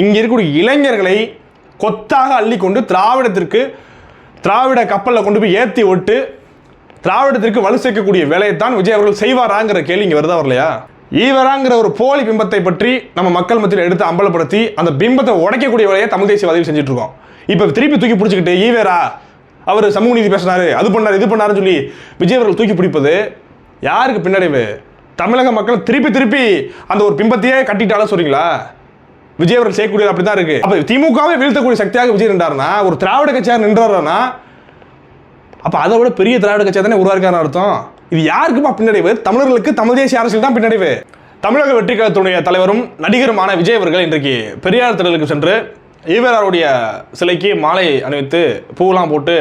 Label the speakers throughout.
Speaker 1: இங்கே இருக்கக்கூடிய இளைஞர்களை கொத்தாக அள்ளிக்கொண்டு திராவிடத்திற்கு திராவிட கப்பலில் கொண்டு போய் ஏற்றி விட்டு திராவிடத்திற்கு வலு சேர்க்கக்கூடிய வேலையைத்தான் விஜய் அவர்கள் செய்வாராங்கிற கேள்வி இங்கே வருதா வரலையா? ஈவராங்கிற ஒரு போலி பிம்பத்தை பற்றி நம்ம மக்கள் மத்தியில் எடுத்து அம்பலப்படுத்தி அந்த பிம்பத்தை உடைக்கக்கூடிய வேலையை தமிழ் தேசியவாதிகள் செஞ்சுட்டு இருக்கோம் இப்போ திருப்பி தூக்கி பிடிச்சிக்கிட்டு ஈவேரா அவர் சமூக நீதி பேசினாரு அது பண்ணார் இது பண்ணாருன்னு சொல்லி விஜய் அவர்கள் தூக்கி பிடிப்பது யாருக்கு பின்னடைவு? தமிழக மக்கள் திருப்பி திருப்பி அந்த ஒரு பிம்பத்தையே கட்டிட்டாலும் சொல்றீங்களா? விஜய் அவர்கள் செய்யக்கூடிய அப்படிதான் இருக்கு. அப்ப திமுகவை வீழ்த்தக்கூடிய சக்தியாக விஜய் நின்றாருன்னா ஒரு திராவிட கட்சியாக நின்றாருன்னா அப்ப அதை விட பெரிய திராவிட கட்சியாக தானே உருவாக்கான அர்த்தம். இது யாருக்குமா பின்னடைவு? தமிழர்களுக்கு தமிழ் தேசிய அரசியல் தான் பின்னடைவு. தமிழக வெற்றி கழகத்துடைய தலைவரும் நடிகருமான விஜய் அவர்கள் இன்றைக்கு பெரியார் திடலுக்கு சென்று ஈவேராருடைய சிலைக்கு மாலை அணிவித்து பூவெல்லாம் போட்டு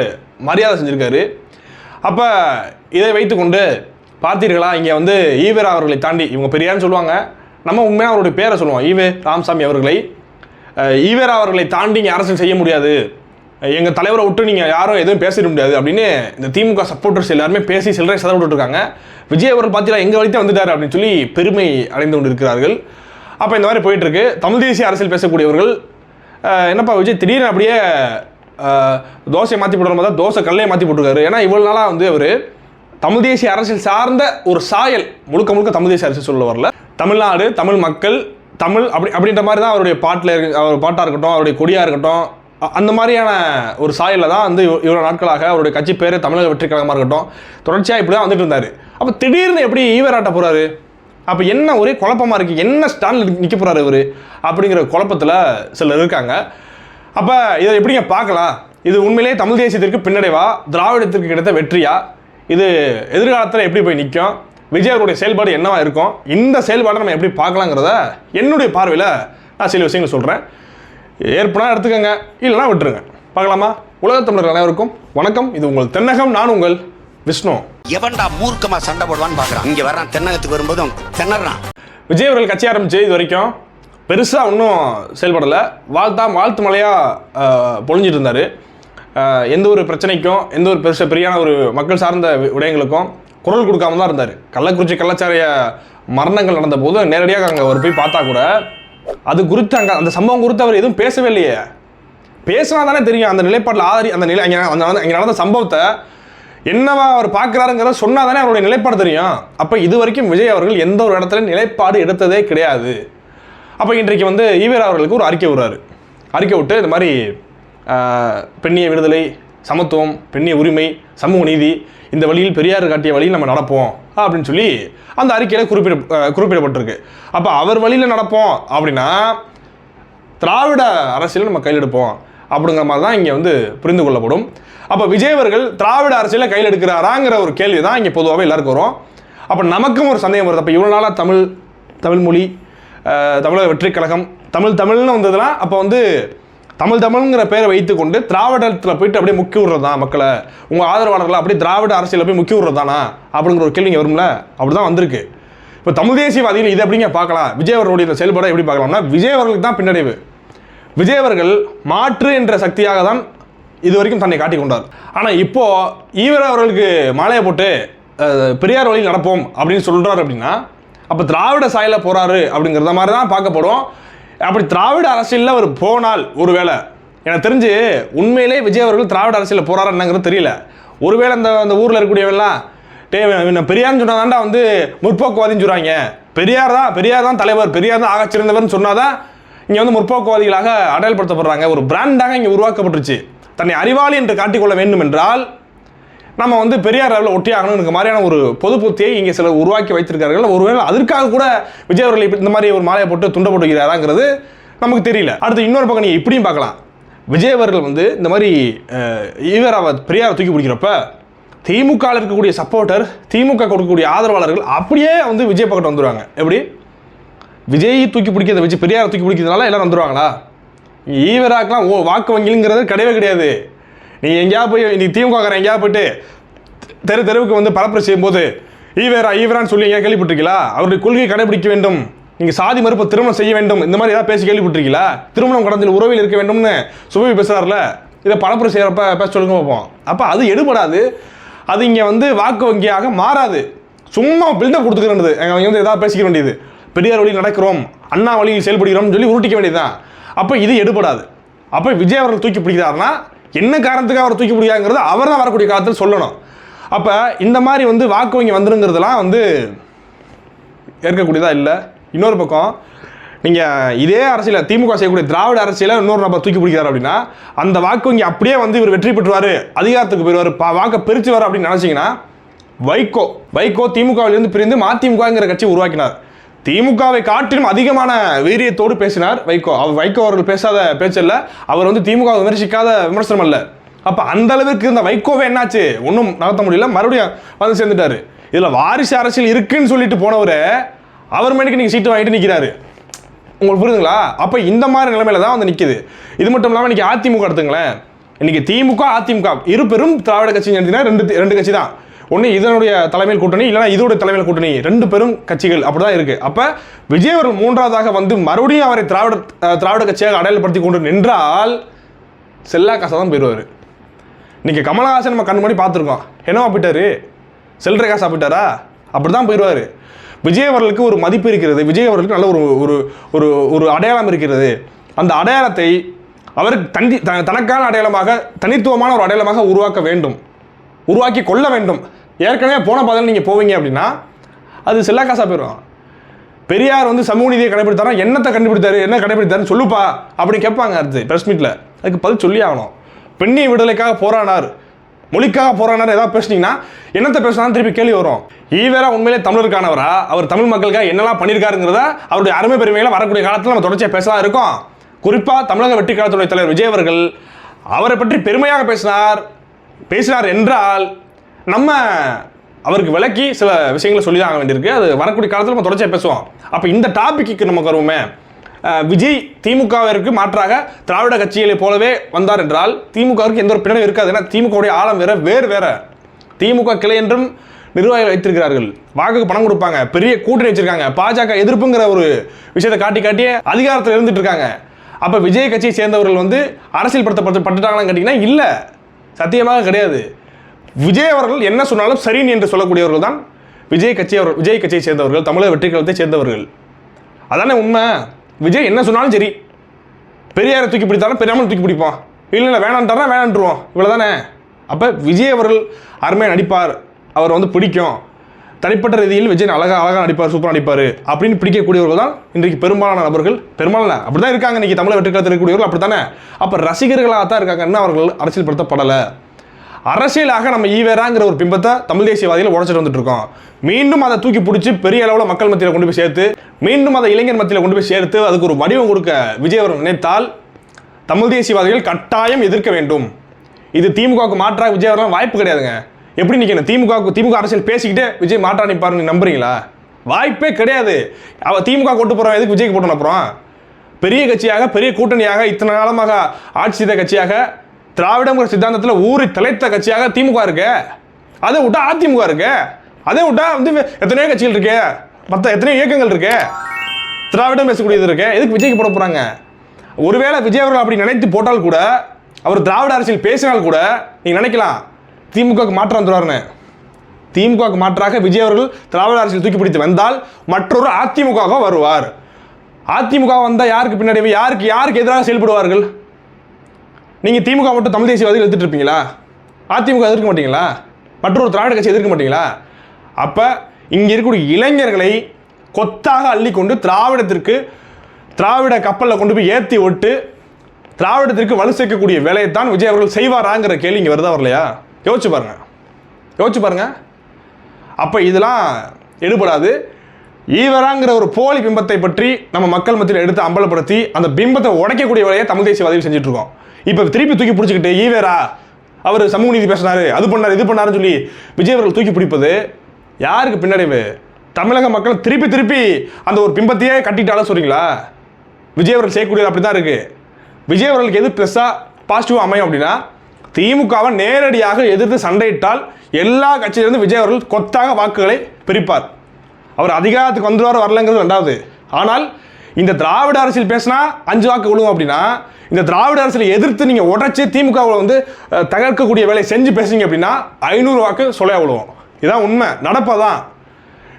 Speaker 1: மரியாதை செஞ்சிருக்காரு. அப்போ இதை வைத்துக்கொண்டு பார்த்தீர்களா? இங்கே வந்து ஈவேரா அவர்களை தாண்டி இவங்க பெரியார்னு சொல்லுவாங்க. நம்ம உண்மையாக அவருடைய பேரை சொல்லுவோம். ஈவே ராமசாமி அவர்களை. ஈவேரா அவர்களை தாண்டி இங்கே அரசியல் செய்ய முடியாது. எங்கள் தலைவரை விட்டு நீங்கள் யாரும் எதுவும் பேசிட முடியாது அப்படின்னு இந்த திமுக சப்போர்ட்டர்ஸ் எல்லாருமே பேசி சில்லறை சதம் விட்டுருக்காங்க விஜய் அவர்கள் பார்த்தீங்கன்னா எங்கள் வழித்தே வந்துட்டார் அப்படின்னு சொல்லி பெருமை அடைந்து கொண்டு இருக்கிறார்கள் அப்போ இந்த மாதிரி போயிட்டுருக்கு தமிழ் தேசிய அரசியல் பேசக்கூடியவர்கள் என்னப்பா விஜய் திடீர்னு அப்படியே தோசையை மாற்றி போடுற மாதிரி தோசை கல்லையை மாற்றி போட்டிருக்காரு. ஏன்னா இவ்வளோ நாளாக வந்து அவர் தமிழ் தேசிய அரசியல் சார்ந்த ஒரு சாயல் முழுக்க முழுக்க தமிழ் தேசிய அரசியல் சொல்ல வரல. தமிழ்நாடு தமிழ் மக்கள் தமிழ் அப்படி அப்படின்ற மாதிரி தான் அவருடைய பாட்டில் இருக்கு அவர் பாட்டாக இருக்கட்டும் அவருடைய கொடியாக இருக்கட்டும் அந்த மாதிரியான ஒரு சாயலில் தான் வந்து இவ்வளோ நாட்களாக அவருடைய கட்சி பேர் தமிழக வெற்றி கழகமாக இருக்கட்டும் தொடர்ச்சியாக இப்படி தான் வந்துட்டு இருந்தார். அப்போ திடீர்னு எப்படி ஈவராட்ட போகிறாரு அப்போ என்ன ஒரே குழப்பமாக இருக்குது என்ன ஸ்டாண்டில் நிற்க போகிறாரு இவர்? அப்படிங்கிற குழப்பத்தில் சிலர் இருக்காங்க. அப்போ இதை எப்படிங்க பார்க்கலாம்? இது உண்மையிலேயே தமிழ் தேசியத்திற்கு பின்னடைவா? திராவிடத்திற்கு கிடைத்த வெற்றியா? இது எதிர்காலத்தில் எப்படி போய் நிற்கும் விஜய் அவருடைய செயல்பாடு என்னவா இருக்கும்? இந்த செயல்பாடை நம்ம எப்படி பார்க்கலாங்கிறத என்னுடைய பார்வையில் நான் சில விஷயங்கள் சொல்கிறேன் ஏற்பனா எடுத்துக்கோங்க இல்லைனா விட்டுருங்க. பார்க்கலாமா? உலகத் தமிழர்கள் அனைவருக்கும் வணக்கம். இது உங்கள் தென்னகம் நான் உங்கள் விஷ்ணு.
Speaker 2: எவன்டா மூர்க்கமா சண்டை போடுவான்னு பாக்குறான். இங்க வர்றான் தென்னகத்துக்கு வரும்போது திணறான்.
Speaker 1: விஜய் அவர்கள் கட்சி ஆரம்பிச்சு இது வரைக்கும் பெருசாக ஒன்றும் செயல்படலை. வாழ்த்தா வாழ்த்து மலையாக பொழிஞ்சிட்டு இருந்தார். எந்த ஒரு பிரச்சனைக்கும் எந்த ஒரு பெருச பெரியான ஒரு மக்கள் சார்ந்த விடயங்களுக்கும் குரல் கொடுக்காம தான் இருந்தார். கள்ளக்குறிச்சி கள்ளச்சாரிய மரணங்கள் நடந்த போது நேரடியாக அங்கே அவர் போய் பார்த்தா கூட அது குறித்து அங்கே அந்த சம்பவம் குறித்து அவர் எதுவும் பேசவே இல்லையே. பேசினா தானே தெரியும். அந்த நிலைப்பாட்டில் ஆதரி அந்த நிலை அங்கே அந்த அங்கே நடந்த சம்பவத்தை என்னவா அவர் பார்க்குறாருங்கிறத சொன்னால் தானே அவருடைய நிலைப்பாடு தெரியும். அப்போ இது வரைக்கும் விஜய் அவர்கள் எந்த ஒரு இடத்துல நிலைப்பாடு எடுத்ததே கிடையாது. அப்போ இன்றைக்கு வந்து ஈவேரா அவர்களுக்கு ஒரு அறிக்கை விடுறாரு. அறிக்கை விட்டு இந்த மாதிரி பெண்ணிய விடுதலை சமத்துவம் பெண்ணிய உரிமை சமூக நீதி இந்த வழியில் பெரியார் காட்டிய வழியில் நம்ம நடப்போம் அப்படின்னு சொல்லி அந்த அறிக்கையில் குறிப்பிட குறிப்பிடப்பட்டிருக்கு. அப்போ அவர் வழியில் நடப்போம் அப்படின்னா திராவிட அரசியல் நம்ம கையில் எடுப்போம் அப்படிங்கிற மாதிரி தான் இங்கே வந்து புரிந்து கொள்ளப்படும். அப்போ விஜய் அவர்கள் திராவிட அரசியலில் கையில் எடுக்கிறாராங்கிற ஒரு கேள்வி தான் இங்கே பொதுவாகவே எல்லாருக்கும் வரும். அப்போ நமக்கும் ஒரு சந்தேகம் வருது. அப்போ இவ்வளோ நாளாக தமிழ் தமிழ் மொழி தமிழக வெற்றி கழகம் தமிழ் தமிழ்னு வந்ததுன்னா அப்போ வந்து தமிழ் தமிழ்ங்கிற பேரை வைத்துக்கொண்டு திராவிடத்தில் போயிட்டு அப்படியே முக்கிய விடுறதா மக்களை. உங்கள் ஆதரவாளர்களை அப்படியே திராவிட அரசியலில் போய் முக்கிய விடுறதானா அப்படிங்கிற ஒரு கேள்வி வரும்ல? அப்படி தான் வந்திருக்கு. இப்போ தமிழ் தேசியவாதிகள் இதை எப்படிங்க பார்க்கலாம்? விஜய் அவர்களுடைய இந்த செயல்பாடை எப்படி பார்க்கலாம்னா விஜய் அவர்களுக்கு தான் பின்னடைவு. விஜய் அவர்கள் மாற்று என்ற சக்தியாக தான் இது வரைக்கும் தன்னை காட்டிக் கொண்டார். ஆனால் இப்போது ஈவர் அவர்களுக்கு மாலையை போட்டு பெரியார் வழியில் நடப்போம் அப்படின்னு சொல்கிறார் அப்படின்னா அப்போ திராவிட சாயல போகிறாரு அப்படிங்கிறத மாதிரி தான் பார்க்கப்படும் அப்படி திராவிட அரசியலில் அவர் போனால் ஒருவேளை. எனக்கு தெரிஞ்சு உண்மையிலே விஜய் அவர்கள் திராவிட அரசியலில் போகிறாரா என்னங்கிறது தெரியல. ஒருவேளை அந்த அந்த ஊரில் இருக்கக்கூடியவெல்லாம் டே இவனை பெரியார்னு சொன்னாதான்டா வந்து முற்போக்குவாதின்னு சொல்கிறாங்க பெரியார் தான் பெரியார் தான் தலைவர் பெரியார் தான் ஆகச்சிறந்தவர்னு சொன்னாதான் இங்கே வந்து முற்போக்குவாதிகளாக அடையாளப்படுத்தப்படுறாங்க. ஒரு பிராண்டாக இங்கே உருவாக்கப்பட்டுருச்சு. தன்னை அறிவாளி என்று காட்டிக்கொள்ள வேண்டும் என்றால் நம்ம வந்து பெரியார் அளவில் ஒட்டி ஆகணுங்கிற மாதிரியான ஒரு பொது புத்தியை இங்கே சிலர் உருவாக்கி வைத்திருக்கார்கள் ஒருவேளை அதற்காக கூட விஜய் அவர்கள் இப்படி இந்த மாதிரி ஒரு மாலையை போட்டு துண்ட போட்டுக்கிறாராங்கிறது நமக்கு தெரியல. அடுத்து இன்னொரு பக்கம் நீங்கள் இப்படியும் பார்க்கலாம். விஜய் அவர்கள் வந்து இந்த மாதிரி ஈவர் ஈவராவை பெரியாரை தூக்கி பிடிக்கிறப்ப திமுக இருக்கக்கூடிய சப்போர்ட்டர் திமுக கொடுக்கக்கூடிய ஆதரவாளர்கள் அப்படியே வந்து விஜய் பக்கத்து வந்துடுவாங்க எப்படி? விஜய் தூக்கி பிடிக்கிறத வச்சு பெரியாரை தூக்கி பிடிக்கிறதுனால எல்லாரும் வந்துடுவாங்களா ஈவராக்கெலாம் ஓ வாக்கு வங்கிங்கிறது கிடையவே கிடையாது. நீ எங்கேயாவது போய் நீ திமுக எங்கேயாவது போயிட்டு தெரு தெருவுக்கு வந்து பரப்புரை செய்யும்போது ஈவேரா ஈவரான்னு சொல்லி எங்கேயா கேள்விப்பட்டிருக்கீங்களா? அவருடைய கொள்கையை கடைபிடிக்க வேண்டும். நீங்கள் சாதி மறுப்பு திருமணம் செய்ய வேண்டும். இந்த மாதிரி ஏதாவது பேசி கேள்விப்பட்டிருக்கீங்களா? திருமணம் கடந்தில் உறவில் இருக்க வேண்டும்னு சுபவி பேசுகிறார்ல இதை பரப்புரை செய்கிறப்ப பேச சொல்லுங்க பார்ப்போம். அப்போ அது எடுபடாது. அது இங்கே வந்து வாக்கு வங்கியாக மாறாது. சும்மா பில்டப் கொடுத்துக்கிறது அவங்க வந்து எதாவது பேசிக்க வேண்டியது. பெரியார் வழியில் நடக்கிறோம் அண்ணா வழியில் செயல்படுகிறோம்னு சொல்லி உருட்டிக்க வேண்டியதுதான். அப்போ இது எடுபடாது. அப்போ விஜய் அவர்கள் தூக்கி பிடிக்கிறாருன்னா என்ன காரணத்துக்காக அவர் தூக்கி பிடிக்கிறாங்கிறது அவர் தான் வரக்கூடிய காலத்தில் சொல்லணும். அப்போ இந்த மாதிரி வந்து வாக்கு வங்கி வந்துருங்கிறதுலாம் வந்து ஏற்கக்கூடியதாக இல்லை. இன்னொரு பக்கம் நீங்கள் இதே அரசியல் திமுக செய்யக்கூடிய திராவிட அரசியலை இன்னொரு நபர் தூக்கி பிடிக்கிறார் அப்படின்னா அந்த வாக்கு வங்கி அப்படியே வந்து இவர் வெற்றி பெற்றுவார் அதிகாரத்துக்கு போயிடுவார் பா வாக்கை பிரித்து வர அப்படின்னு நினச்சிங்கன்னா வைகோ வைகோ திமுகவிலிருந்து பிரிந்து மதிமுகங்கிற கட்சி உருவாக்கினார். திமுகவை காட்டிலும் அதிகமான வீரியத்தோடு பேசினார் வைகோ. அவர் வைகோ அவர்கள் பேசாத பேச்சல்ல அவர் வந்து திமுக விமர்சிக்காத விமர்சனம் அல்ல. அப்போ அந்த அளவுக்கு இந்த வைகோவை என்னாச்சு? ஒன்றும் நடத்த முடியல. மறுபடியும் வந்து சேர்ந்துட்டாரு. இதில் வாரிசு அரசியல் இருக்குன்னு சொல்லிட்டு போனவர் அவர் மணிக்கு நீங்கள் சீட்டு வாங்கிட்டு நிற்கிறாரு உங்களுக்கு புரியுதுங்களா? அப்போ இந்த மாதிரி நிலைமையில தான் வந்து நிற்கிது இது மட்டும் இல்லாமல் இன்றைக்கி அதிமுக எடுத்துங்களேன். இன்றைக்கி திமுக அதிமுக இரு பெரும் திராவிட கட்சி எடுத்தீங்கன்னா ரெண்டு ரெண்டு கட்சி தான். ஒன்று இதனுடைய தலைமையில் கூட்டணி இல்லைனா இதோட தலைமையில் கூட்டணி. ரெண்டு பெரும் கட்சிகள் அப்படி தான் இருக்குது அப்போ விஜய் அவர்கள் மூன்றாவதாக வந்து மறுபடியும் அவரை திராவிட திராவிட கட்சியாக அடையாளப்படுத்தி கொண்டு நின்றால் செல்லா காசாக தான் போயிடுவார். இன்றைக்கி கமலஹாசன் நம்ம கண் முன்னாடி பார்த்துருக்கோம். என்னவா போயிட்டாரு? செல்ற காசு அப்பிட்டாரா அப்படி தான் போயிடுவார். விஜய் அவர்களுக்கு ஒரு மதிப்பு இருக்கிறது. விஜய் அவர்களுக்கு நல்ல ஒரு ஒரு ஒரு ஒரு அடையாளம் இருக்கிறது. அந்த அடையாளத்தை அவருக்கு தனி த- தனக்கான அடையாளமாக தனித்துவமான ஒரு அடையாளமாக உருவாக்க வேண்டும். உருவாக்கி கொள்ள வேண்டும். ஏற்கனவே போன பாதையில் நீங்கள் போவீங்க அப்படின்னா அது செல்லா காசாக போயிடும் பெரியார் வந்து சமூக நீதியை கடைபிடித்தாரா என்னத்தை கண்டுபிடித்தாரு? என்ன கடைபிடித்தாருன்னு சொல்லுப்பா அப்படின்னு கேட்பாங்க அடுத்து ப்ரெஸ் மீட்டில் அதுக்கு பதில் சொல்லி ஆகணும். பெண்ணி விடுதலைக்காக போராடினார். மொழிக்காக போராடினார் ஏதாவது பேசுனீங்கன்னா என்னத்தை பேசினாலும் திருப்பி கேள்வி வரும். ஈவேரா உண்மையிலே தமிழருக்கானவரா? அவர் தமிழ் மக்களுக்காக என்னெல்லாம் பண்ணியிருக்காருங்கிறத அவருடைய அருமை பெருமைகளை வரக்கூடிய காலத்தில் நம்ம தொடர்ச்சியாக பேசலாம் இருக்கோம். குறிப்பாக தமிழக வெற்றி காலத்துடைய தலைவர் விஜய் அவர்கள் அவரை பற்றி பெருமையாக பேசினார். பேசினார் என்றால் நம்ம அவருக்கு விளக்கி சில விஷயங்களை சொல்லி தான் ஆக வேண்டியிருக்கு. அது வரக்கூடிய காலத்தில் நம்ம தொடர்ச்சியாக பேசுவோம். அப்போ இந்த டாபிக்கு நமக்கு வருவோமே. விஜய் திமுகவிற்கு மாற்றாக திராவிட கட்சிகளை போலவே வந்தார் என்றால் திமுகவிற்கு எந்த ஒரு பின்னணி இருக்காது. ஏன்னா திமுகவுடைய ஆழம் வேற வேறு வேற. திமுக கிளை என்றும் நிர்வாகிகள் வைத்திருக்கிறார்கள். வாக்குக்கு பணம் கொடுப்பாங்க. பெரிய கூட்டணி வச்சிருக்காங்க. பாஜக எதிர்ப்புங்கிற ஒரு விஷயத்தை காட்டி காட்டியே அதிகாரத்தில் இருந்துட்டு இருக்காங்க. அப்போ விஜய் கட்சியை சேர்ந்தவர்கள் வந்து அரசியல் படுத்தப்பட்டு பட்டுட்டாங்களான்னு கேட்டிங்கன்னா இல்லை. சத்தியமாக கிடையாது. விஜய் அவர்கள் என்ன சொன்னாலும் சரின்னு என்று சொல்லக்கூடியவர்கள் தான் விஜய் கட்சி அவர் விஜய் கட்சியை சேர்ந்தவர்கள் தமிழக வெற்றி கழகத்தை சேர்ந்தவர்கள். அதானே உண்மை? விஜய் என்ன சொன்னாலும் சரி. பெரியாரை தூக்கி பிடித்தாலும் பெரியாமல் தூக்கி பிடிப்போம் இல்லை இல்லை வேணான்ட்டாரா வேணான்ட்டுருவோம் இவ்வளோதானே அப்போ விஜய் அவர்கள் அருமையாக நடிப்பார். அவர் வந்து பிடிக்கும். தனிப்பட்ட ரீதியில் விஜய் அழகா அழகாக நடிப்பார் சூப்பராக நடிப்பார் அப்படின்னு பிடிக்கக்கூடியவர்கள் தான் இன்றைக்கு பெரும்பாலான நபர்கள் பெரும்பாலான அப்படி தான் இருக்காங்க இன்றைக்கி தமிழக வெற்றி கழகத்தில் இருக்கக்கூடியவர்கள் அப்படி தானே அப்போ ரசிகர்களாக தான் இருக்காங்க. இன்னும் அவர்கள் அரசியல்படுத்தப்படலை. அரசியலாக நம்ம ஈவேராங்கிற ஒரு பிம்பத்தை தமிழ் தேசியவாதிகள் உடச்சிட்டு வந்துட்டு இருக்கோம் மீண்டும் அதை தூக்கி பிடிச்சி பெரிய அளவில் மக்கள் மத்தியில் கொண்டு போய் சேர்த்து மீண்டும் அதை இளைஞர் மத்தியில் கொண்டு போய் சேர்த்து அதுக்கு ஒரு வடிவம் கொடுக்க விஜய் நினைத்தால் தமிழ் தேசியவாதிகள் கட்டாயம் எதிர்க்க வேண்டும். இது திமுகவுக்கு மாற்றாக விஜய் வாய்ப்பு கிடையாதுங்க. எப்படி நிற்கணும் திமுகவுக்கு திமுக அரசியல் பேசிக்கிட்டே விஜய் மாற்றா நிற்பாருன்னு நம்புறீங்களா? வாய்ப்பே கிடையாது. அவள் திமுக கொண்டு போகிறோம் எதுக்கு விஜய்க்கு போட்டோம் அப்புறம்? பெரிய கட்சியாக பெரிய கூட்டணியாக இத்தனை காலமாக ஆட்சி செய்த கட்சியாக திராவிடங்கிற சித்தாந்தத்தில் ஊறி தலைத்த கட்சியாக திமுக இருக்கு. அதை விட்டா அதிமுக இருக்கு. அதை விட்டா வந்து எத்தனையோ கட்சிகள் இருக்கு. மற்ற எத்தனையோ இயக்கங்கள் இருக்கு. திராவிடம் பேசக்கூடியது இருக்கு. எதுக்கு விஜய்க்கு போட போகிறாங்க ஒருவேளை விஜய் அவர்கள் அப்படி நினைத்து போட்டால் கூட அவர் திராவிட அரசியல் பேசினால் கூட நீங்கள் நினைக்கலாம் திமுகவுக்கு மாற்றம் வந்துருவாருன்னு திமுகவுக்கு மாற்றாக விஜய் அவர்கள் திராவிட அரசியல் தூக்கி பிடித்து வந்தால் மற்றொரு அதிமுக வருவார். அதிமுக வந்தால் யாருக்கு பின்னாடி யாருக்கு யாருக்கு எதிராக செயல்படுவார்கள்? நீங்கள் திமுக மட்டும் தமிழ் தேசியவாதிகள் எதிர்த்து இருப்பீங்களா? அதிமுக எதிர்க்க மாட்டீங்களா? மற்றொரு திராவிட கட்சி எதிர்க்க மாட்டீங்களா? அப்போ இங்கே இருக்கக்கூடிய இளைஞர்களை கொத்தாக அள்ளிக்கொண்டு திராவிடத்திற்கு திராவிட கப்பலில் கொண்டு போய் ஏற்றி விட்டு திராவிடத்திற்கு வலு சேர்க்கக்கூடிய வேலையைத்தான் விஜய் அவர்கள் செய்வாராங்கிற கேள்வி இங்கே வருதா வரலையா? யோசிச்சு பாருங்கள் யோசிச்சு பாருங்கள் அப்போ இதெல்லாம் எடுபடாது. ஈவராங்கிற ஒரு போலி பிம்பத்தை பற்றி நம்ம மக்கள் மத்தியில் எடுத்து அம்பலப்படுத்தி அந்த பிம்பத்தை உடைக்கக்கூடிய வேலையை தமிழ் தேசியவாதிகள் செஞ்சுட்டு இருக்கோம் இப்போ திருப்பி தூக்கி பிடிச்சிக்கிட்டு ஈவேரா அவர் சமூக நீதி பேசினாரு அது பண்ணாரு இது பண்ணாருன்னு சொல்லி விஜய் அவர்கள் தூக்கி பிடிப்பது யாருக்கு பின்னடைவு? தமிழக மக்கள் திருப்பி திருப்பி அந்த ஒரு பிம்பத்தையே கட்டிட்டாலும் சொல்றீங்களா? விஜய் அவர்கள் செய்யக்கூடியது அப்படி தான் இருக்கு. விஜய் அவர்களுக்கு எது பெருசாக பாசிட்டிவாக அமையும் அப்படின்னா திமுகவை நேரடியாக எதிர்த்து சண்டையிட்டால் எல்லா கட்சியிலிருந்து விஜய் அவர்கள் கொத்தாக வாக்குகளை பிரிப்பார். அவர் அதிகாரத்துக்கு வந்துருவார் வரலங்கிறது ரெண்டாவது. ஆனால் இந்த திராவிட அரசியல் பேசினா அஞ்சு வாக்கு விழுவும் அப்படின்னா இந்த திராவிட அரசியலை எதிர்த்து நீங்கள் உடச்சி திமுகவை வந்து தகர்க்கக்கூடிய வேலையை செஞ்சு பேசுங்க அப்படின்னா ஐநூறு வாக்கு சொல்ல விழுவோம். இதான் உண்மை. நடப்பதான்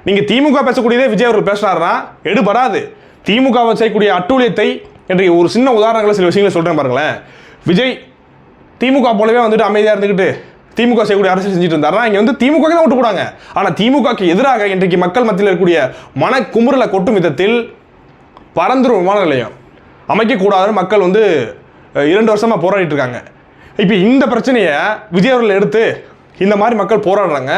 Speaker 1: நீங்கள் திமுக பேசக்கூடியதே விஜய் அவர்கள் பேசுனாருன்னா எடுபடாது. திமுகவை செய்யக்கூடிய அட்டூழியத்தை இன்றைக்கு ஒரு சின்ன உதாரணங்களை சில விஷயங்களை சொல்கிறேன் பாருங்களேன். விஜய் திமுக போலவே வந்துட்டு அமைதியாக இருந்துக்கிட்டு திமுக செய்யக்கூடிய அரசியல் செஞ்சுட்டு இருந்தாருன்னா இங்கே வந்து திமுக தான் விட்டு போடாங்க ஆனால் திமுகக்கு எதிராக இன்றைக்கு மக்கள் மத்தியில் இருக்கக்கூடிய மன குமுறலை கொட்டும் விதத்தில் பரந்துரும் விமான நிலையம். அமைக்கக்கூடாதுன்னு மக்கள் வந்து இரண்டு வருஷமாக போராடிட்டு இருக்காங்க. இப்போ இந்த பிரச்சனையை விஜய் அவர்கள் எடுத்து இந்த மாதிரி மக்கள் போராடுறாங்க.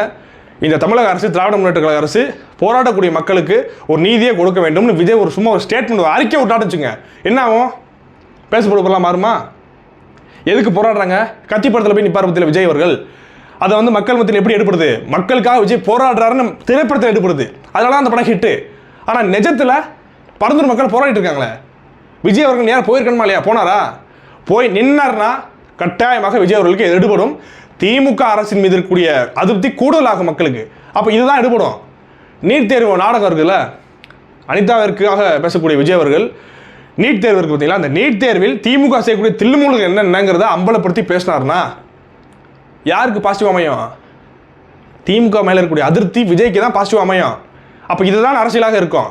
Speaker 1: இந்த தமிழக அரசு திராவிட முன்னேற்ற கழக அரசு போராடக்கூடிய மக்களுக்கு ஒரு நீதியை கொடுக்க வேண்டும்னு விஜய் ஒரு சும்மா ஒரு ஸ்டேட்மெண்ட் அறிக்கை விட்டாட்டுச்சுங்க என்ன ஆகும்? பேசப்படுப்பெல்லாம் மாறுமா? எதுக்கு போராடுறாங்க? கத்தி படத்தில் போய் நிப்பார் பத்தியில் விஜய் அவர்கள். அதை வந்து மக்கள் மத்தியில் எப்படி எடுப்படுது மக்களுக்காக விஜய் போராடுறாருன்னு திரைப்படத்தில் எடுப்படுது அதனால தான் அந்த படம் ஹிட்டு ஆனால் நிஜத்தில் பரந்தூர் மக்கள் போராடிட்டு இருக்காங்களே? விஜய் அவர்கள் நேரம் போயிருக்கணுமா இல்லையா? போனாரா? போய் நின்னார்னா கட்டாயமாக விஜய் அவர்களுக்கு இது எடுபடும். திமுக அரசின் மீது இருக்கக்கூடிய அதிருப்தி கூடுதலாகும் மக்களுக்கு. அப்போ இதுதான் எடுபடும். நீட் தேர்வு நாடகம் இருக்குல்ல அனிதாவிற்காக பேசக்கூடிய விஜய் அவர்கள் நீட் தேர்வு இருக்கு பார்த்தீங்களா? அந்த நீட் தேர்வில் திமுக செய்யக்கூடிய தில்லுமுழுக்கு என்னங்கிறத அம்பலப்படுத்தி பேசினார்னா யாருக்கு பாசிட்டிவ் அமையும்? திமுக மேலே இருக்கக்கூடிய அதிருப்தி விஜய்க்கு தான் பாசிட்டிவ் அமையும். அப்போ இதுதான் அரசியலாக இருக்கும்.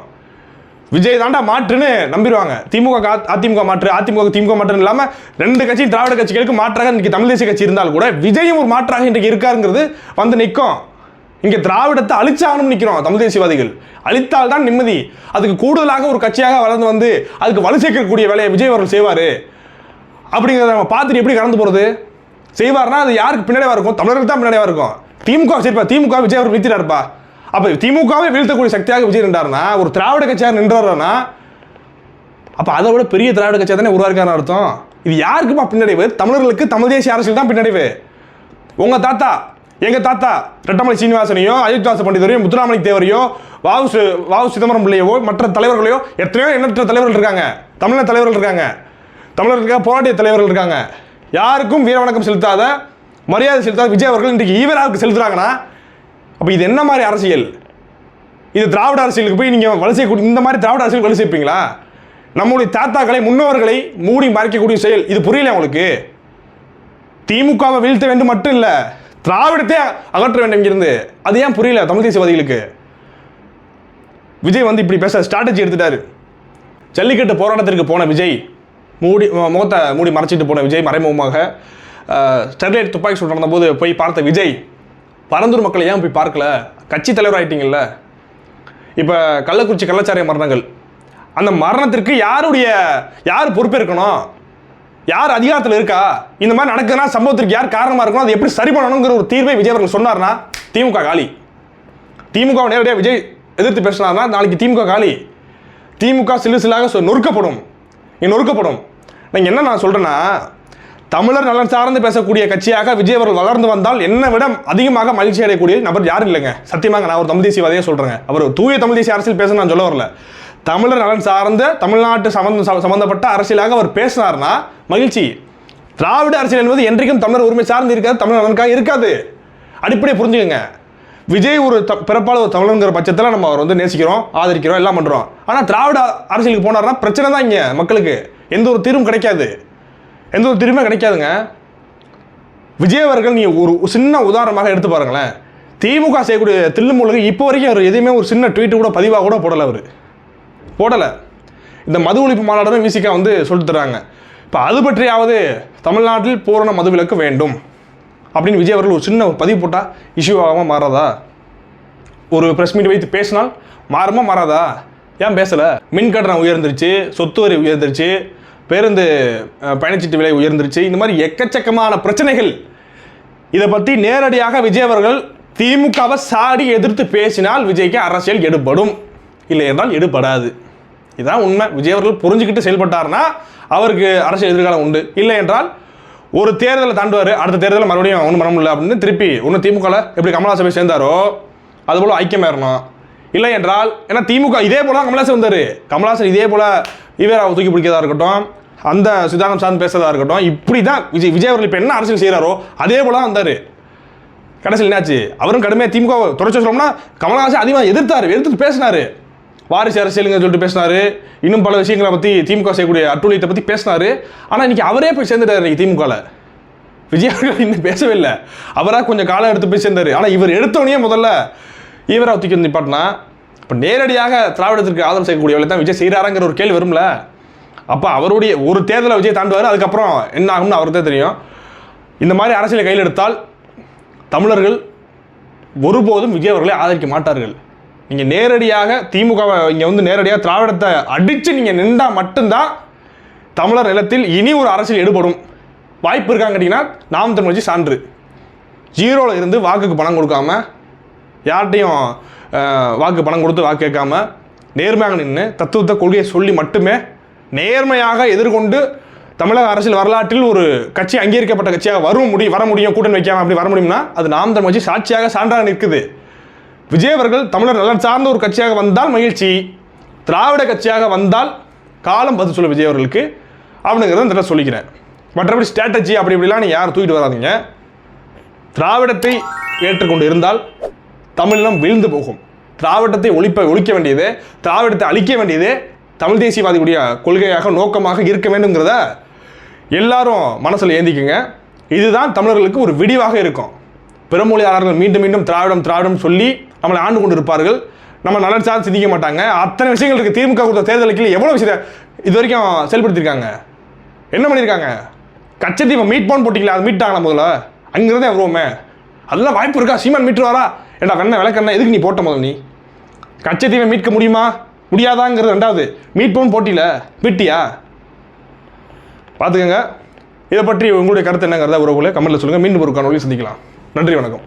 Speaker 1: விஜய் தாண்டா மாற்றுன்னு நம்பிடுவாங்க. திமுக அதிமுக மாற்று அதிமுக திமுக மாற்றுன்னு இல்லாமல் ரெண்டு கட்சி திராவிட கட்சிகளுக்கு மாற்றாக இன்றைக்கி தமிழ் தேசிய கட்சி இருந்தால் கூட விஜயும் ஒரு மாற்றாக இன்றைக்கு இருக்காருங்கிறது வந்து நிற்கும். இங்கே திராவிடத்தை அழிச்சாகணும்னு நிற்கிறோம் தமிழ் தேசியவாதிகள். அழித்தால் தான் நிம்மதி. அதுக்கு கூடுதலாக ஒரு கட்சியாக வளர்ந்து வந்து அதுக்கு வலு சேர்க்கக்கூடிய வேலையை விஜய் அவர்கள் செய்வார். அப்படிங்கிறத நம்ம பார்த்துட்டு எப்படி கடந்து போகிறது செய்வார்னா அது யாருக்கு பின்னாடியாக இருக்கும்? தமிழர்கள் தான் பின்னாடியாக இருக்கும். திமுக சரிப்பா? திமுக விஜய் அவர் வீழ்த்திட்டாருப்பா. அப்போ திமுகவே வீழ்த்தக்கூடிய சக்தியாக விஜய் நின்றாருன்னா ஒரு திராவிட கட்சியாக நின்றாருன்னா அப்போ அதை விட பெரிய திராவிட கட்சியாக தானே உருவாக்கான அர்த்தம்? இது யாருக்குப்பா பின்னடைவு? தமிழர்களுக்கு தமிழ் தேசிய அரசியல் தான் பின்னடைவு. உங்கள் தாத்தா எங்கள் தாத்தா ரெட்டமலை சீனிவாசனையோ அயோத்தியாச பண்டிதரையும் முத்துராமலிங்க தேவரையோ வாவு வாவு சிதம்பரம் பிள்ளையவோ மற்ற தலைவர்களையோ எத்தனையோ எண்ணற்ற தலைவர்கள் இருக்காங்க. தமிழக தலைவர்கள் இருக்காங்க. தமிழர்களுக்காக போராட்டிய தலைவர்கள் இருக்காங்க. யாருக்கும் வீர வணக்கம் செலுத்தாத மரியாதை செலுத்தாத விஜய் அவர்கள் இன்றைக்கு ஈவராவுக்கு செலுத்துறாங்கன்னா அப்போ இது என்ன மாதிரி அரசியல்? இது திராவிட அரசியலுக்கு போய் நீங்கள் வலு இந்த மாதிரி திராவிட அரசியல் வலு சேர்ப்பீங்களா நம்முடைய தாத்தாக்களை முன்னோர்களை மூடி மறைக்கக்கூடிய செயல் இது புரியல உங்களுக்கு? திமுகவை வீழ்த்த வேண்டும் மட்டும் இல்லை திராவிடத்தை அகற்ற வேண்டும் இங்கிருந்து. அது ஏன் புரியல தமிழ் தேசியவாதிகளுக்கு விஜய் வந்து இப்படி பேச ஸ்ட்ராட்டஜி எடுத்துட்டாரு. ஜல்லிக்கட்டு போராட்டத்திற்கு போன விஜய் மூடி முகத்தை மூடி மறைச்சிட்டு போன விஜய் மறைமுகமாக ஸ்டெர்லைட் துப்பாக்கி சூடு நடந்தபோது போய் பார்த்த விஜய் பரந்தூர் மக்களை ஏன் போய் பார்க்கல? கட்சி தலைவர் ஆகிட்டீங்கல்ல இப்போ கள்ளக்குறிச்சி கள்ளச்சாரிய மரணங்கள். அந்த மரணத்திற்கு யாருடைய யார் பொறுப்பேற்கணும்? யார் அதிகாரத்தில் இருக்கா? இந்த மாதிரி நடக்குதுன்னா சம்பவத்திற்கு யார் காரணமாக இருக்கணும்? அதை எப்படி சரி பண்ணணுங்கிற ஒரு தீர்வை விஜய் அவர்கள் சொன்னார்னா திமுக காலி. திமுக நேரடியாக விஜய் எதிர்த்து பேசினார்னா நாளைக்கு திமுக காலி. திமுக சிலு சிலாக சொ- நொறுக்கப்படும். நொறுக்கப்படும். நீங்கள் என்ன நான் சொல்கிறேன்னா தமிழர் நலன் சார்ந்து பேசக்கூடிய கட்சியாக விஜய் அவர்கள் வளர்ந்து வந்தால் என்னை விட அதிகமாக மகிழ்ச்சி அடையக்கூடிய நபர் யாரும் இல்லைங்க. சத்தியமாக நான் ஒரு தமிழ் தேசியவாதியே சொல்கிறேங்க அவர் தூய தமிழ் தேசிய அரசியல் பேச நான் சொல்ல வரல. தமிழர் நலன் சார்ந்த தமிழ்நாட்டு சம்பந்த சம்பந்தப்பட்ட அரசியலாக அவர் பேசினார்னா மகிழ்ச்சி. திராவிட அரசியல் என்பது என்றைக்கும் தமிழர் உரிமை சார்ந்து இருக்காது தமிழ் நலனுக்காக இருக்காது. அடிப்படையை புரிஞ்சுக்கோங்க. விஜய் ஒரு த பிறப்பால் ஒரு தமிழங்கிற பட்சத்தில் நம்ம அவர் வந்து நேசிக்கிறோம் ஆதரிக்கிறோம் எல்லாம் பண்ணுறோம் ஆனால் திராவிட அரசியலுக்கு போனார்னா பிரச்சனை தான் இங்கே மக்களுக்கு. எந்த ஒரு தீர்வும் கிடைக்காது. எந்த ஒரு தீர்வுமே கிடைக்காதுங்க. விஜய் அவர்கள் நீங்கள் ஒரு சின்ன உதாரணமாக எடுத்து பாருங்களேன். திமுக செய்யக்கூடிய தில்லுமுழுகு இப்போ வரைக்கும் அவர் எதுவுமே ஒரு சின்ன ட்வீட்டு கூட பதிவாக கூட போடலை அவர். போடலை. இந்த மது ஒழிப்பு மாநாடுன்னு விசிகா வந்து சொல்லிட்டு தராங்க இப்போ அது பற்றியாவது தமிழ்நாட்டில் பூரண மதுவிலக்கு வேண்டும். அப்படின்னு விஜய் அவர்கள் ஒரு சின்ன ஒரு பதிவு போட்டால் இஷ்யூ ஆகாமல் மாறாதா? ஒரு ப்ரெஸ் மீட் வைத்து பேசினால் மாறுமா மாறாதா? ஏன் பேசலை? மின் கட்டணம் உயர்ந்துருச்சு சொத்து வரி உயர்ந்துருச்சு பேருந்து பயணச்சீட்டு விலை உயர்ந்துருச்சு இந்த மாதிரி எக்கச்சக்கமான பிரச்சனைகள். இதை பற்றி நேரடியாக விஜய் அவர்கள் திமுகவை சாடி எதிர்த்து பேசினால் விஜய்க்கு அரசியல் எடுபடும். இல்லை என்றால் எடுபடாது. இதுதான் உண்மை. விஜய் அவர்கள் புரிஞ்சுக்கிட்டு செயல்பட்டார்னா அவருக்கு அரசியல் எதிர்காலம் உண்டு. இல்லை என்றால் ஒரு தேர்தலை தாண்டுவார். அடுத்த தேர்தலில் மறுபடியும் ஒன்றும் பண்ண முடியல அப்படின்னு திருப்பி ஒன்று திமுகவில் எப்படி கமலஹாசன் போய் சேர்ந்தாரோ அதுபோல் ஐக்கியமாயிடணும் இல்லை என்றால் ஏன்னா திமுக இதே போல் கமலாசன் கமலஹாசன் வந்தார். கமலஹாசன் இதே போல் ஈவேராவை தூக்கி பிடிக்கிறதா இருக்கட்டும் அந்த சித்தாந்தம் சார்ந்து பேசுறதா இருக்கட்டும் இப்படி தான் விஜய் விஜய் அவர்கள் இப்போ என்ன அரசியல் செய்கிறாரோ அதே போல தான் வந்தார். கடைசியில் என்னாச்சு? அவரும் கடுமையாக திமுக தொடர்ச்சி சொல்லணும்னா கமலஹாசன் அதிகமாக எதிர்த்தார் எதிர்த்து பேசினார். வாரிசு அரசியலுங்க சொல்லிட்டு பேசினாரு. இன்னும் பல விஷயங்களை பற்றி திமுக செய்யக்கூடிய அட்டுழியத்தை பற்றி பேசினாரு. ஆனால் இன்னைக்கு அவரே போய் சேர்ந்துட்டார் இன்னைக்கு திமுகவில் விஜய் அவர்கள் இன்னும் பேசவே இல்லை. அவராக கொஞ்சம் காலம் எடுத்து போய் சேர்ந்தார். ஆனால் இவர் எடுத்தோடனே முதல்ல ஈவராக தூக்கி வந்து நிப்பாட்டினா இப்போ நேரடியாக திராவிடத்திற்கு ஆதரவு செய்யக்கூடிய வேலை தான் விஜய் செய்கிறாராங்கிற ஒரு கேள்வி வரும்ல. அப்போ அவருடைய ஒரு தேர்தலை விஜய் தாண்டுவார். அதுக்கப்புறம் என்ன ஆகும்னு அவருக்கு தெரியும். இந்த மாதிரி அரசியலை கையில் எடுத்தால் தமிழர்கள் ஒருபோதும் விஜய் அவர்களை ஆதரிக்க மாட்டார்கள். நீங்கள் நேரடியாக திமுக இங்கே வந்து நேரடியாக திராவிடத்தை அடித்து நீங்கள் நின்றால் மட்டும்தான் தமிழர் நிலத்தில் இனி ஒரு அரசியல் ஈடுபடும். வாய்ப்பு இருக்கான்னு கேட்டிங்கன்னா நாம் தமிழ் வச்சு சான்று. ஜீரோவில் இருந்து வாக்குக்கு பணம் கொடுக்காம யார்கிட்டையும் வாக்கு பணம் கொடுத்து வாக்கு கேட்காம நேர்மையாக நின்று தத்துவத்தை கொள்கையை சொல்லி மட்டுமே நேர்மையாக எதிர்கொண்டு தமிழக அரசியல் வரலாற்றில் ஒரு கட்சி அங்கீகரிக்கப்பட்ட கட்சியாக வரும் முடியும் வர முடியும் கூட்டணி வைக்காமல் அப்படி வர முடியும்னா அது நாம் தமிழ் வச்சு சாட்சியாக சான்றாக நிற்குது. விஜய் அவர்கள் தமிழர் நலன் சார்ந்த ஒரு கட்சியாக வந்தால் மகிழ்ச்சி. திராவிட கட்சியாக வந்தால் காலம் பதில் சொல்ல விஜய் அவர்களுக்கு. அப்படிங்கிறத இந்த சொல்லிக்கிறேன். மற்றபடி ஸ்ட்ராட்டஜி அப்படி இப்படிலாம் நீங்கள் யாரும் தூக்கிட்டு வராதீங்க. திராவிடத்தை ஏற்றுக்கொண்டு இருந்தால் தமிழினம் வீழ்ந்து போகும். திராவிடத்தை ஒழிப்ப ஒழிக்க வேண்டியது திராவிடத்தை அழிக்க வேண்டியது தமிழ் தேசியவாதிகளுடைய கொள்கையாக நோக்கமாக இருக்க வேண்டுங்கிறத எல்லாரும் மனசில் ஏந்திக்குங்க. இதுதான் தமிழர்களுக்கு ஒரு விடிவாக இருக்கும். பிறமொழியாளர்கள் மீண்டும் மீண்டும் திராவிடம் திராவிடம் சொல்லி நம்மளை ஆண்டு கொண்டு இருப்பார்கள் நம்ம நலன் சார்ந்து சிந்திக்க மாட்டாங்க. அத்தனை விஷயங்கள் இருக்குது திமுக கொடுத்த தேர்தலுக்கு எவ்வளோ விஷயத்தை இது வரைக்கும் செயல்படுத்தியிருக்காங்க? என்ன பண்ணியிருக்காங்க? கச்சத்தீவை மீட் போன் போட்டிங்களா அது மீட் ஆகலாம் முதல்ல. அங்கேருந்தே வருவோமே. அதெல்லாம் வாய்ப்பு இருக்கா? சீமான் மீட்டு வரா? ஏண்டா வெண்ணெய் விளக்கெண்ணெய் எதுக்கு நீ போட்ட முதல் நீ? கச்சத்தீவை மீட்க முடியுமா? முடியாதாங்கிறது ரெண்டாவது. மீட் போட்டியில்? மீட்டியா பார்த்துக்கோங்க. இதை பற்றி உங்களுடைய கருத்து என்னங்கிறத உறவுகளை கமெண்ட்டில் சொல்லுங்கள் மீண்டும் ஒரு காணொலி சந்திக்கலாம். நன்றி வணக்கம்.